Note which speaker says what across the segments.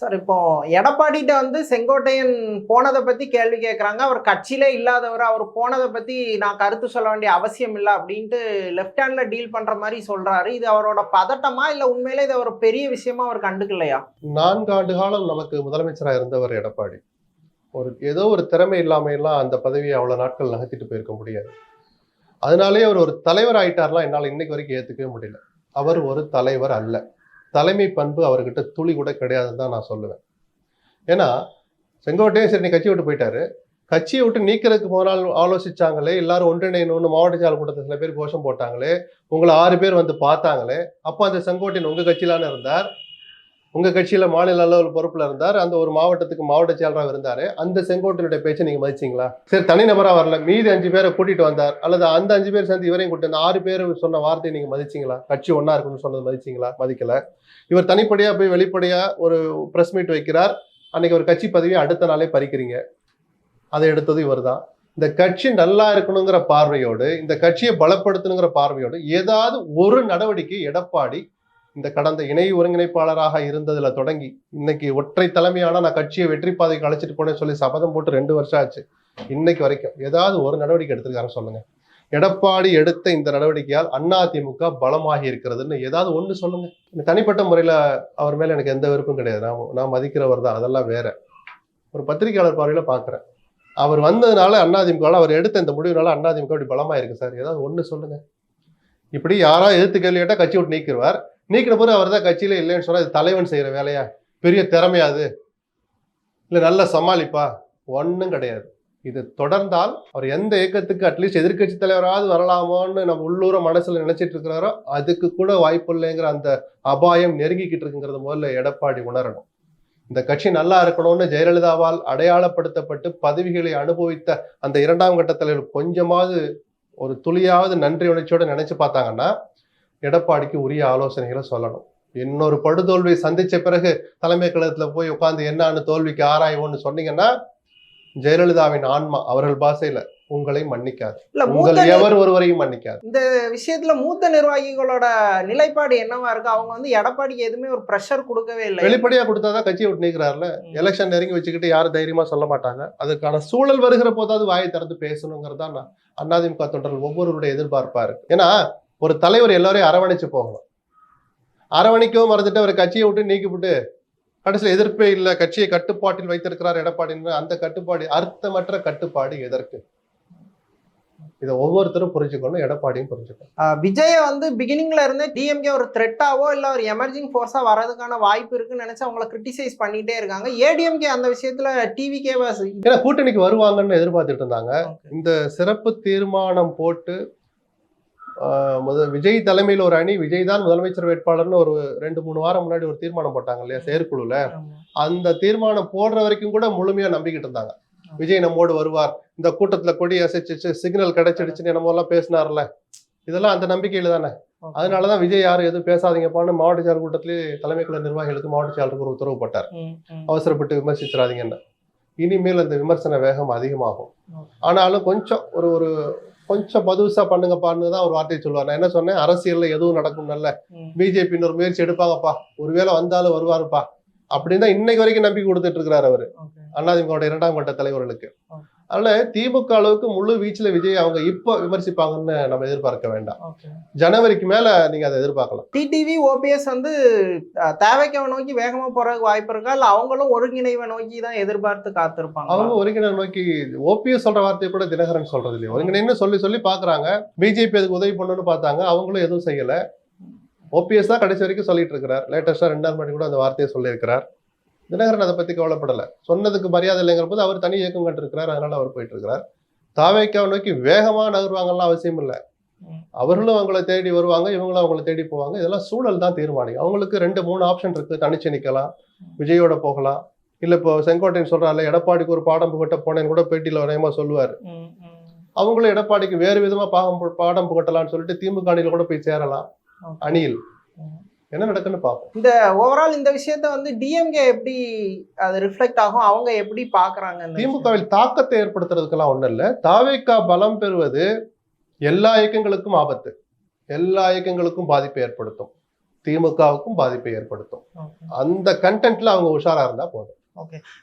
Speaker 1: Sir இப்போ எடப்பாடிகிட்ட வந்து செங்கோட்டையன் போனதை பற்றி கேள்வி கேட்குறாங்க அவர் கட்சியிலே இல்லாதவர் அவர் போனதை பற்றி நான் கருத்து சொல்ல வேண்டிய அவசியம் இல்லை அப்படின்ட்டு லெஃப்ட் ஹேண்டில் டீல் பண்ணுற மாதிரி சொல்கிறாரு இது அவரோட பதட்டமா இல்லை உண்மையிலே இது ஒரு பெரிய விஷயமா அவர் கண்டுக்கலையா?
Speaker 2: நான்கு ஆண்டு காலம் நமக்கு முதலமைச்சராக இருந்தவர் எடப்பாடி. ஒரு ஏதோ ஒரு திறமை இல்லாமையெல்லாம் அந்த பதவியை அவ்வளோ நாட்கள் நகர்த்திட்டு போயிருக்க முடியாது. அதனாலே அவர் ஒரு தலைவர் ஆயிட்டார்லாம் என்னால் இன்னைக்கு வரைக்கும் ஏற்றுக்கவே முடியல. அவர் ஒரு தலைவர் அல்ல. தலைமை பண்பு அவர்கிட்ட துளி கூட கிடையாதுன்னு தான் நான் சொல்லுவேன். ஏன்னா செங்கோட்டையே சரி நீ கட்சி விட்டு போயிட்டாரு. கட்சியை விட்டு நீக்கிறதுக்கு போனால் ஆலோசிச்சாங்களே எல்லாரும் ஒன்றிணையணும்னு மாவட்ட செயல் கூட்டத்தில் சில பேர் கோஷம் போட்டாங்களே உங்களை ஆறு பேர் வந்து பார்த்தாங்களே அப்போ அந்த செங்கோட்டையன் உங்கள் கட்சியிலான இருந்தார். உங்கள் கட்சியில் மாநில அளவில் பொறுப்பில் இருந்தார். அந்த ஒரு மாவட்டத்துக்கு மாவட்ட செயலராக இருந்தார். அந்த செங்கோட்டையனுடைய பேச்சை நீங்கள் மதிச்சீங்களா? சரி தனிநபராக வரல. மீதி அஞ்சு பேரை கூட்டிகிட்டு வந்தார். அல்லது அந்த அஞ்சு பேர் சேர்ந்து இவரையும் கூட்டி அந்த ஆறு பேர் சொன்ன வார்த்தையை நீங்கள் மதிச்சீங்களா? கட்சி ஒன்றா இருக்குன்னு சொன்னது மதிச்சீங்களா? மதிக்கல. இவர் தனிப்படையாக போய் வெளிப்படையாக ஒரு ப்ரெஸ் மீட் வைக்கிறார். அன்னைக்கு ஒரு கட்சி பதவியை அடுத்த நாளே பறிக்கிறீங்க. அதை எடுத்தது இவர்தான் இந்த கட்சி நல்லா இருக்கணுங்கிற பார்வையோடு இந்த கட்சியை பலப்படுத்தணுங்கிற பார்வையோடு ஏதாவது ஒரு நடவடிக்கை எடப்பாடி இந்த கடந்த இணை ஒருங்கிணைப்பாளராக இருந்ததுல தொடங்கி இன்னைக்கு ஒற்றை தலைமையான நான் கட்சியை வெற்றி பாதைக்கு அழைச்சிட்டு போனேன்னு சொல்லி சபதம் போட்டு ரெண்டு வருஷம் ஆச்சு. இன்னைக்கு வரைக்கும் ஏதாவது ஒரு நடவடிக்கை எடுத்திருக்காரு சொல்லுங்க. எடப்பாடி எடுத்த இந்த நடவடிக்கையால் அதிமுக பலமாகி இருக்கிறதுன்னு ஏதாவது ஒண்ணு சொல்லுங்க. இந்த தனிப்பட்ட முறையில அவர் மேல எனக்கு எந்த விருப்பம் கிடையாது. நான் நான் மதிக்கிறவர் தான். அதெல்லாம் வேற. ஒரு பத்திரிகையாளர் பார்வையில பாக்குறேன் அவர் வந்ததுனால அதிமுக அவர் எடுத்த இந்த முடிவுனால அதிமுக அப்படி பலமா இருக்கு சார். ஏதாவது ஒண்ணு சொல்லுங்க. இப்படி யாராவது எதிர்த்து கேள்வி கேட்டால் கட்சி விட்டு நீக்கிடுவார். நீக்கின போது அவர் தான் கட்சியில இல்லைன்னு சொன்னால் இது தலைவன் செய்கிற வேலையா? பெரிய திறமையா அது? இல்லை நல்ல சமாளிப்பா? ஒன்றும் கிடையாது. இது தொடர்ந்தால் அவர் எந்த இயக்கத்துக்கு அட்லீஸ்ட் எதிர்கட்சி தலைவராவது வரலாமோன்னு நம்ம உள்ளூர மனசில் நினைச்சிட்டு இருக்கிறாரோ அதுக்கு கூட வாய்ப்பு இல்லைங்கிற அந்த அபாயம் நெருங்கிக்கிட்டு இருக்குங்கிறது முதல்ல எடப்பாடி உணரணும். இந்த கட்சி நல்லா இருக்கணும்னு ஜெயலலிதாவால் அடையாளப்படுத்தப்பட்டு பதவிகளை அனுபவித்த அந்த இரண்டாம் கட்ட தலைவர் கொஞ்சமாவது ஒரு துளியாவது நன்றி உணர்ச்சியோடு நினைச்சு பார்த்தாங்கன்னா எடப்பாடிக்கு உரிய ஆலோசனைகளை சொல்லணும். இன்னொரு படுதோல்வியை சந்திச்ச பிறகு தலைமை கழகத்துல போய் உட்கார்ந்து என்னன்னு தோல்விக்கு ஆராய்வோம்னு சொன்னீங்கன்னா ஜெயலலிதாவின் ஆன்மா அவர்கள் பாஷையில உங்களை மன்னிக்காது.
Speaker 1: இல்ல
Speaker 2: உங்கள் எவர் ஒருவரையும் மன்னிக்காது.
Speaker 1: இந்த விஷயத்துல மூத்த நிர்வாகிகளோட நிலைப்பாடு என்னவா இருக்கு? அவங்க வந்து எடப்பாடிக்கு எதுவுமே ஒரு ப்ரெஷர் கொடுக்கவே இல்லை.
Speaker 2: வெளிப்படையா கொடுத்தாதான் கட்சியை விட்டு நீக்கிறாருல. எலெக்ஷன் நெருங்கி வச்சுக்கிட்டு யாரும் தைரியமா சொல்ல மாட்டாங்க. அதுக்கான சூழல் வருகிற போதாவது வாயை திறந்து பேசணுங்கிறது அதிமுக தொண்டர்கள் ஒவ்வொருவருடைய எதிர்பார்ப்பா இருக்கு. ஏன்னா ஒரு தலைவர் எல்லாரையும் அரவணைச்சு போகணும். அரவணைக்கவும் மறந்துட்டு அவர் கட்சியை விட்டு நீக்கிவிட்டு கடைசியில் எதிர்ப்பே இல்லை கட்சியை கட்டுப்பாட்டில் வைத்திருக்கிறார் எடப்பாடின்னு அந்த கட்டுப்பாடு அர்த்தமற்ற கட்டுப்பாடு எதற்கு? இதை ஒவ்வொருத்தரும் புரிஞ்சுக்கணும் எடப்பாடியும் புரிஞ்சுக்கணும்.
Speaker 1: விஜய வந்து பிகினிங்ல இருந்தே டிஎம்கே ஒரு த்ரெட்டாவோ இல்ல ஒரு எமர்ஜிங் ஃபோர்ஸா வரதுக்கான வாய்ப்பு இருக்குன்னு நினைச்சு அவங்கள கிரிட்டிசைஸ் பண்ணிட்டே இருக்காங்க. ஏடிஎம்கே அந்த விஷயத்துல டிவிகே வாஸ்
Speaker 2: ஏன்னா கூட்டணிக்கு வருவாங்கன்னு எதிர்பார்த்துட்டு இருந்தாங்க. இந்த சிறப்பு தீர்மானம் போட்டு முத விஜய் தலைமையில் ஒரு அணி விஜய் தான் முதலமைச்சர் வேட்பாளர்னு ஒரு ரெண்டு மூணு வாரம் முன்னாடி ஒரு தீர்மானம் போட்டாங்க இல்லையா செயற்குழுல. அந்த தீர்மானம் போடுற வரைக்கும் கூட முழுமையா நம்பிக்கிட்டு இருந்தாங்க. விஜய் நம்மோடு வருவார். இந்த கூட்டத்துல கொடி அசைச்சிச்சு சிக்னல் கிடைச்சிடுச்சுன்னு என்னமோ எல்லாம் பேசினார்ல. இதெல்லாம் அந்த நம்பிக்கையில தானே. அதனாலதான் விஜய் யாரும் எதுவும் பேசாதீங்கப்பான்னு மாவட்ட செயல் கூட்டத்திலேயே தலைமை கழக நிர்வாகிகளுக்கு மாவட்ட செயலருக்கு ஒரு உத்தரவு போட்டார். அவசரப்பட்டு விமர்சிச்சிடாதீங்கன்னு. இனிமேல் அந்த விமர்சன வேகம் அதிகமாகும். ஆனாலும் கொஞ்சம் ஒரு ஒரு கொஞ்சம் பதுசா பண்ணுங்கப்பான்னு தான் ஒரு வார்த்தையை சொல்லுவார். நான் என்ன சொன்னேன்? அரசியல்ல எதுவும் நடக்கும் நல்ல பிஜேபி இன்னொரு முயற்சி எடுப்பாங்கப்பா. ஒருவேளை வந்தாலும் வருவாருப்பா. அப்படின்னு தான் இன்னைக்கு வரைக்கும் நம்பிக்கை கொடுத்துட்டு இருக்கிறாரு அவரு அதிமுக இரண்டாம் கட்ட தலைவர்களுக்கு. அதனால திமுக அளவுக்கு முழு வீச்சுல விஜய் அவங்க இப்போ விமர்சிப்பாங்கன்னு நம்ம எதிர்பார்க்க வேண்டாம். ஜனவரிக்கு மேல நீங்க அதை எதிர்பார்க்கலாம்.
Speaker 1: டிடிவி ஓபிஎஸ் வந்து தேவைக்கவை நோக்கி வேகமா போறதுக்கு வாய்ப்பு இருக்கா? இல்ல அவங்களும் ஒருங்கிணைவை நோக்கி தான் எதிர்பார்த்து காத்திருப்பாங்க
Speaker 2: அவங்க ஒருங்கிணை நோக்கி ஓபிஎஸ் சொல்ற வார்த்தையை கூட தினகரன் சொல்றது இல்லையா? ஒருங்கிணைன்னு சொல்லி சொல்லி பாக்குறாங்க. பிஜேபி அதுக்கு உதவி பண்ணணும்னு பார்த்தாங்க. அவங்களும் எதுவும் செய்யல. ஓபிஎஸ் தான் கடைசி வரைக்கும் சொல்லிட்டு இருக்கிறார் லேட்டஸ்டா ரெண்டாம் மணி கூட அந்த வார்த்தையை சொல்லியிருக்கிறார். தினகரன் அதை பத்தி கவலைப்படல. சொன்னதுக்கு மரியாதை இல்லைங்கிற போது அவர் தனி இயக்கம் கண்டிருக்கிறார். அதனால அவர் போயிட்டு இருக்கிறார் தாவேக்காவை நோக்கி வேகமா நகருவாங்கலாம் அவசியம் இல்லை. அவர்களும் அவங்கள தேடி வருவாங்க இவங்களும் அவங்கள தேடி போவாங்க. இதெல்லாம் சூழல் தான் தீர்மானிக்கும். அவங்களுக்கு ரெண்டு மூணு ஆப்ஷன் இருக்கு. தனிச்சு நிக்கலாம் விஜயோட போகலாம். இல்ல இப்போ செங்கோட்டையன் சொல்றாருல எடப்பாடிக்கு ஒரு பாடம் புகட்ட போனேன்னு கூட பேட்டியில வரையமா சொல்லுவார். அவங்களும் எடப்பாடிக்கு வேறு விதமா பாகம் பாடம் புகட்டலாம்னு சொல்லிட்டு திமுக அணியில கூட போய் சேரலாம். அணியில். என்ன நடக்குன்னு பார்ப்போம்.
Speaker 1: இந்த ஓவரால் இந்த விஷயத்த வந்து டிஎம்கே எப்படி அது ரிஃப்ளெக்ட் ஆகும்? அவங்க எப்படி விஷயத்தை?
Speaker 2: திமுகவில் தாக்கத்தை ஏற்படுத்துறதுக்கெல்லாம் ஒண்ணும் இல்ல. தாவேக்கா பலம் பெறுவது எல்லா இயக்கங்களுக்கும் ஆபத்து. எல்லா இயக்கங்களுக்கும் பாதிப்பை ஏற்படுத்தும். திமுகவுக்கும் பாதிப்பை ஏற்படுத்தும். அந்த கண்டென்ட்ல அவங்க உஷாரா இருந்தா போதும்.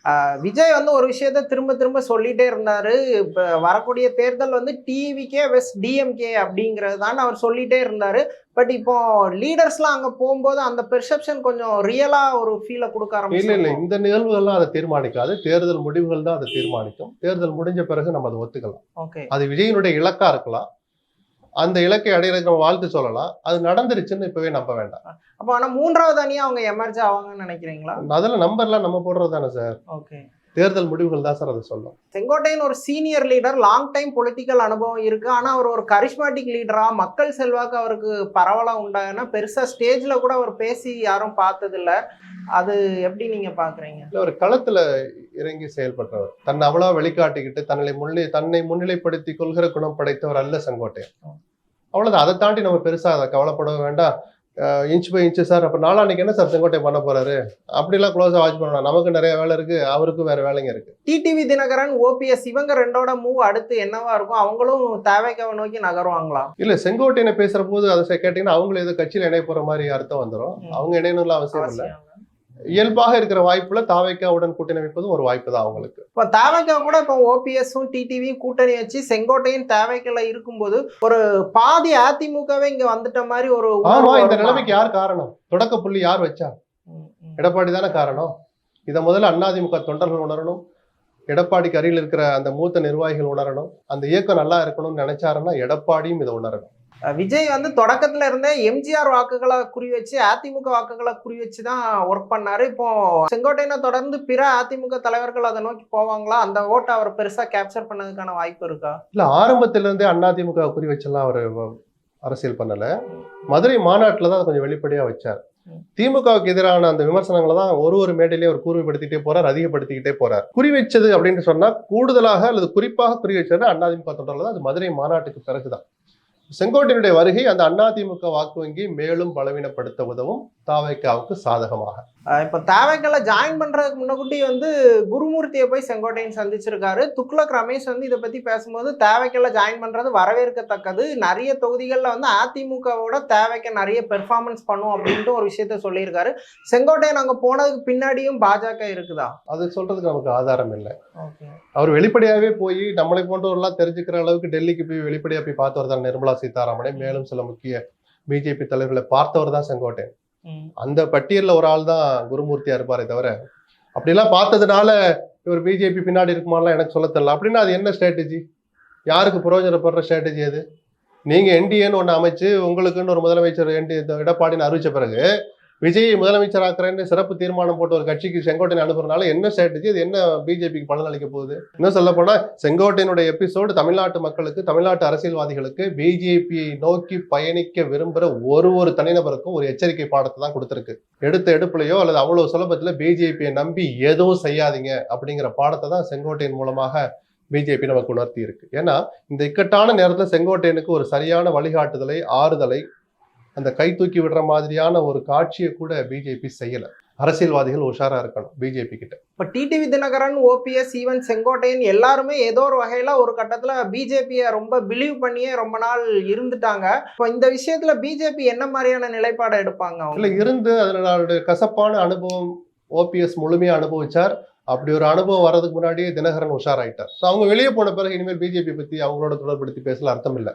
Speaker 1: ஆஹ் விஜய் வந்து ஒரு விஷயத்த திரும்ப திரும்ப சொல்லிட்டே இருந்தாரு. இப்ப வரக்கூடிய தேர்தல் வந்து டிவிகே வெஸ் டிஎம்கே அப்படிங்கிறது தான் அவர் சொல்லிட்டே இருந்தாரு. பட் இப்போ லீடர்ஸ்லாம் அங்க போகும்போது அந்த பெர்செப்ஷன் கொஞ்சம் ரியலா ஒரு ஃபீலை கொடுக்க
Speaker 2: இல்ல இல்ல.
Speaker 1: ஆரம்பிச்சு
Speaker 2: இந்த நிகழ்வுகள்லாம் அதை தீர்மானிக்காது. தேர்தல் முடிவுகள் தான் அதை தீர்மானிக்கும். தேர்தல் முடிஞ்ச பிறகு நம்ம அதை ஒத்துக்கலாம்.
Speaker 1: ஓகே
Speaker 2: அது விஜயனுடைய இலக்கா இருக்கலாம். அந்த இலக்கை அடையிறதுக்கு வாழ்த்து சொல்லலாம். அது நடந்துருச்சுன்னு இப்பவே நம்ப வேண்டாம்.
Speaker 1: அப்போ ஆனா மூன்றாவது அணியா அவங்க எமர்ஜ் ஆவாங்கன்னு நினைக்கிறீங்களா?
Speaker 2: அதில் நம்பர்லாம் நம்ம போடுறது தானே சார்
Speaker 1: ஓகே
Speaker 2: தேர்தல் முடிவுகள் தான் சார் அதை சொல்லும்.
Speaker 1: செங்கோட்டையன் ஒரு senior leader long time political அனுபவம் இருக்கு. ஆனா அவர் ஒரு கரிஸ்மாட்டிக் லீடரா மக்கள் செல்வாக்கு அவருக்கு பரவலா உண்டாகுன்னா பெருசா ஸ்டேஜ்ல கூட அவர் பேசி யாரும் பார்த்தது இல்ல அது எப்படி நீங்க பாக்குறீங்க?
Speaker 2: இல்ல ஒரு களத்துல இறங்கி செயல்பட்டவர். தன்னை அவ்வளவா வெளிக்காட்டிக்கிட்டு தன்னை முன்னே தன்னை முன்னிலைப்படுத்தி கொள்கிற குணம் படைத்தவர் அல்ல செங்கோட்டையன். அவ்வளவுதான். அதை தாண்டி நம்ம பெருசா அதை கவலைப்பட வேண்டாம். Inch by inch sir. அப்ப நாளான்னைக்கு என்ன சார் செங்கோட்டையன் பண்ண போறாரு? அப்படிலாம் க்ளோஸா வாட்ச் பண்ணணும் நமக்கு நிறைய வேலை இருக்கு. அவருக்கும் வேற வேலைங்க இருக்கு.
Speaker 1: டிடிவி தினகரன் ஓபிஎஸ் இவங்க ரெண்டோட மூவ் அடுத்து என்னவா இருக்கும்? அவங்களும் தேவைக்காவை நோக்கி நகருவாங்களா?
Speaker 2: இல்ல செங்கோட்டையனை பேசுற போது அதை கேட்டீங்கன்னா அவங்களும் ஏதோ கட்சியில் இணைய போற மாதிரி அர்த்தம் வந்துடும். அவங்க இணையணும்ல அவசியம் இல்லை. இயல்பாக இருக்கிற வாய்ப்புல தாவைக்காவுடன் கூட்டணி வைப்பதும் ஒரு வாய்ப்பு தான் அவங்களுக்கு.
Speaker 1: இப்போ தேவைக்கா கூட இப்போ ஓபிஎஸும் டிடிவியும் கூட்டணி வச்சு செங்கோட்டையும் தேவைக்கல இருக்கும்போது ஒரு பாதி அதிமுகவே இங்க வந்துட்ட மாதிரி ஒரு
Speaker 2: ஆமா இந்த? நிலைமைக்கு யார் காரணம்? தொடக்க புள்ளி யார் வச்சா. எடப்பாடி தானே காரணம். இதை முதல்ல அதிமுக தொண்டர்கள் உணரணும். எடப்பாடிக்கு அருகில் இருக்கிற அந்த மூத்த நிர்வாகிகள் உணரணும். அந்த இயக்கம் நல்லா இருக்கணும்னு நினைச்சாருன்னா எடப்பாடியும் இதை உணரணும்.
Speaker 1: விஜய் வந்து தொடக்கத்துல இருந்தே எம்ஜிஆர் வாக்குகளை குறி வச்சு அதிமுக வாக்குகளை குறி வச்சு தான் ஒர்க் பண்ணாரு. இப்போ செங்கோட்டையனை தொடர்ந்து பிற அதிமுக தலைவர்கள் அதை நோக்கி போவாங்களா? அந்த ஓட்டை அவர் பெருசா கேப்சர் பண்ணதுக்கான வாய்ப்பு இருக்கா?
Speaker 2: இல்ல ஆரம்பத்துல இருந்தே அதிமுக குறி வச்செல்லாம் அவர் அரசியல் பண்ணல. மதுரை மாநாட்டுல தான் கொஞ்சம் வெளிப்படையா வச்சார். திமுகவுக்கு எதிரான அந்த விமர்சனங்களை தான் ஒரு ஒரு மேடையிலேயே அவர் கூர்மைப்படுத்திட்டே போறார் அதிகப்படுத்திக்கிட்டே போறார். குறி வச்சது அப்படின்னு சொன்னா கூடுதலாக அல்லது குறிப்பாக குறி வச்சது அதிமுக தொடர்ல தான். அது மதுரை மாநாட்டுக்கு பிறகுதான். செங்கோட்டையினுடைய வருகை அந்த அதிமுக வாக்கு வங்கி மேலும் பலவீனப்படுத்த உதவும். தாவைக்காவுக்கு சாதகமாக.
Speaker 1: இப்போ தேவைக்கல ஜாயின் பண்றதுக்கு முன்னக்கூட்டி வந்து குருமூர்த்தியை போய் செங்கோட்டையன் சந்திச்சிருக்காரு. துக்ளக் ரமேஷ் வந்து இதை பத்தி பேசும்போது தேவைக்கல ஜாயின் பண்றது வரவேற்கத்தக்கது. நிறைய தொகுதிகளில் வந்து அதிமுகவோட தேவைக்க நிறைய பெர்ஃபார்மன்ஸ் பண்ணும் அப்படின்ட்டு ஒரு விஷயத்த சொல்லியிருக்காரு. செங்கோட்டையன் அங்க போனதுக்கு பின்னாடியும் பாஜக இருக்குதா?
Speaker 2: அது சொல்றதுக்கு நமக்கு ஆதாரம் இல்லை. அவர் வெளிப்படையாவே போய் நம்மளை போன்றவர்கள்லாம் தெரிஞ்சுக்கிற அளவுக்கு டெல்லிக்கு போய் வெளிப்படையா போய் பார்த்தவர் தான் நிர்மலா சீதாராமனை மேலும் சில முக்கிய பிஜேபி தலைவர்களை பார்த்தவர் தான் செங்கோட்டையன். அந்த பட்டியல்ல ஒரு ஆள் தான் குருமூர்த்தியா இருப்பாரே தவிர அப்படிலாம் பார்த்ததுனால இவர் பிஜேபி பின்னாடி இருக்குமாலாம் எனக்கு சொல்ல தெரியல. அப்படின்னா அது என்ன ஸ்ட்ராட்டஜி யாருக்கு பிரயோஜனப்படுற ஸ்ட்ராட்டஜி அது? நீங்க என்டிஏன்னு ஒன்று அமைச்சு உங்களுக்குன்னு ஒரு முதலமைச்சர் என்டி எடப்பாடின்னு அறிவிச்ச பிறகு விஜயை முதலமைச்சராக்குறேன்னு சிறப்பு தீர்மானம் போட்டு ஒரு கட்சிக்கு செங்கோட்டையன் அனுப்புறதுனால என்ன ஸ்ட்ராட்டஜி அது என்ன பிஜேபிக்கு பலன் அளிக்க போகுது? இன்னும் சொல்ல போனா செங்கோட்டையனுடைய எபிசோடு தமிழ்நாட்டு மக்களுக்கு தமிழ்நாட்டு அரசியல்வாதிகளுக்கு பிஜேபியை நோக்கி பயணிக்க விரும்புகிற ஒரு ஒரு தனிநபருக்கும் ஒரு எச்சரிக்கை பாடத்தை தான் கொடுத்துருக்கு. எடுத்த எடுப்புலையோ அல்லது அவ்வளவு சுலபத்தில் பிஜேபியை நம்பி எதுவும் செய்யாதீங்க அப்படிங்கிற பாடத்தை தான் செங்கோட்டையன் மூலமாக பிஜேபி நமக்கு உணர்த்தி இருக்கு ஏன்னா இந்த இக்கட்டான நேரத்தில் செங்கோட்டையனுக்கு ஒரு சரியான வழிகாட்டுதலை ஆறுதலை அந்த கை தூக்கி விடுற மாதிரியான ஒரு காட்சியை கூட பிஜேபி செய்யல. அரசியல்வாதிகள் உஷாரா இருக்கணும் பிஜேபி கிட்ட.
Speaker 1: இப்போ TTV Dhinakaran OPS even Sengottaiyan எல்லாருமே ஏதோ ஒரு வகையில ஒரு கட்டத்துல பிஜேபியை ரொம்ப பிலீவ் பண்ணியே ரொம்ப நாள் இருந்துட்டாங்க. இப்போ இந்த விஷயத்துல பிஜேபி என்ன மாதிரியான நிலைப்பாடை எடுப்பாங்க?
Speaker 2: இல்ல இருந்து அதனுடைய கசப்பான அனுபவம் ஓபிஎஸ் முழுமையா அனுபவிச்சார். அப்படி ஒரு அனுபவம் வர்றதுக்கு முன்னாடியே தினகரன் உஷாராயிட்டார். ஸோ அவங்க வெளியே போன பிறகு இனிமேல் பிஜேபி பத்தி அவங்களோட தொடர்படுத்தி பேசல அர்த்தம் இல்ல.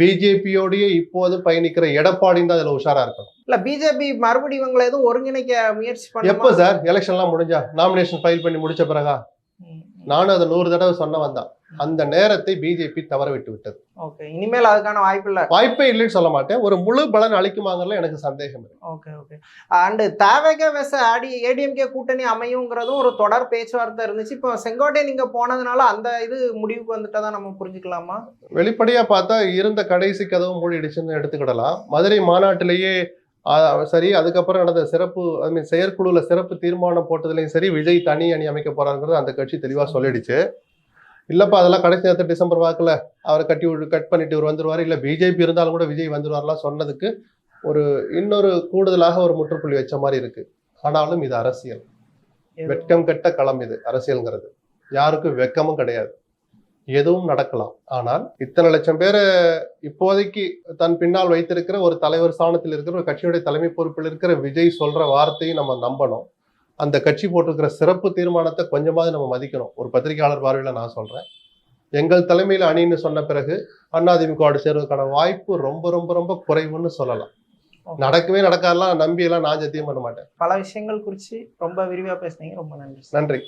Speaker 2: பிஜேபியோடய இப்போது பயணிக்கிற எடப்பாடின்னு தான் அதுல உஷாரா இருக்கணும்.
Speaker 1: இல்ல பிஜேபி மறுபடியும் இவங்களை எதுவும் ஒருங்கிணைக்க முயற்சி
Speaker 2: எப்போ
Speaker 1: பண்ணுமா
Speaker 2: சார் எலெக்ஷன்லாம் முடிஞ்சா? நாமினேஷன் ஃபைல் பண்ணி முடிச்ச பிறகா? நானும் அதை நூறு தடவை சொன்னவன் தான் அந்த நேரத்தை பிஜேபி தவற விட்டு விட்டது.
Speaker 1: ஓகே இனிமேல் அதுக்கான வாய்ப்பு இல்ல
Speaker 2: வாய்ப்பே இல்லைன்னு சொல்ல மாட்டேன். ஒரு முழு பலன் அளிக்குமாங்கறதுல எனக்கு சந்தேகம் இருக்கு.
Speaker 1: ஓகே ஓகே அண்ட் தேவைக்க வெச ஆடி ஏடிஎம்கே கூட்டணி அமையுங்கிறதும் ஒரு தொடர் பேச்சுவார்த்தை இருந்துச்சு. இப்போ செங்கோட்டை நீங்க போனதுனால அந்த இது முடிவுக்கு வந்துட்டதா நம்ம புரிஞ்சுக்கலாமா?
Speaker 2: வெளிப்படையா பார்த்தா இருந்த கடைசி கதவு மூடிடுச்சுன்னு எடுத்துக்கிடலாம். மதுரை மாநாட்டிலேயே சரி அதுக்கப்புறம் நடந்த சிறப்பு ஐ மீன் செயற்குழுல சிறப்பு தீர்மானம் போட்டதுலையும் சரி விஜய் தனி அணி அமைக்க போறாங்கிறது அந்த கட்சி தெளிவா சொல்லிடுச்சு. இல்லப்பா அதெல்லாம் கடைசி நேரத்தில் டிசம்பர் வாக்குல அவரை கட்டி கட் பண்ணிட்டு இவர் வந்துருவாரு. இல்ல பிஜேபி இருந்தாலும் கூட விஜய் வந்துருவார்லாம் சொன்னதுக்கு ஒரு இன்னொரு கூடுதலாக ஒரு முற்றுப்புள்ளி வச்ச மாதிரி இருக்கு. ஆனாலும் இது அரசியல். வெட்கம் கெட்ட களம் இது அரசியல்ங்கிறது. யாருக்கும் வெட்கமும் கிடையாது. எதுவும் நடக்கலாம். ஆனால் இத்தனை லட்சம் பேரை இப்போதைக்கு தன் பின்னால் வைத்திருக்கிற ஒரு தலைவர் ஸ்தானத்தில் இருக்கிற ஒரு கட்சியுடைய தலைமை பொறுப்பில் இருக்கிற விஜய் சொல்ற வார்த்தையை நம்ம நம்பணும். அந்த கட்சி போட்டிருக்கிற சிறப்பு தீர்மானத்தை கொஞ்சமாவது நம்ம மதிக்கணும். ஒரு பத்திரிகையாளர் பார்வையில நான் சொல்றேன். எங்கள் தலைமையில் அணின்னு சொன்ன பிறகு அதிமுகவோட சேர்வதற்கான வாய்ப்பு ரொம்ப ரொம்ப ரொம்ப குறைவுன்னு சொல்லலாம். நடக்கவே நடக்காதெல்லாம் நம்பி எல்லாம் நான் சத்தியம் பண்ண மாட்டேன்.
Speaker 1: பல விஷயங்கள் குறித்து ரொம்ப விரிவாக பேசுனீங்க. ரொம்ப நன்றி.
Speaker 2: நன்றி.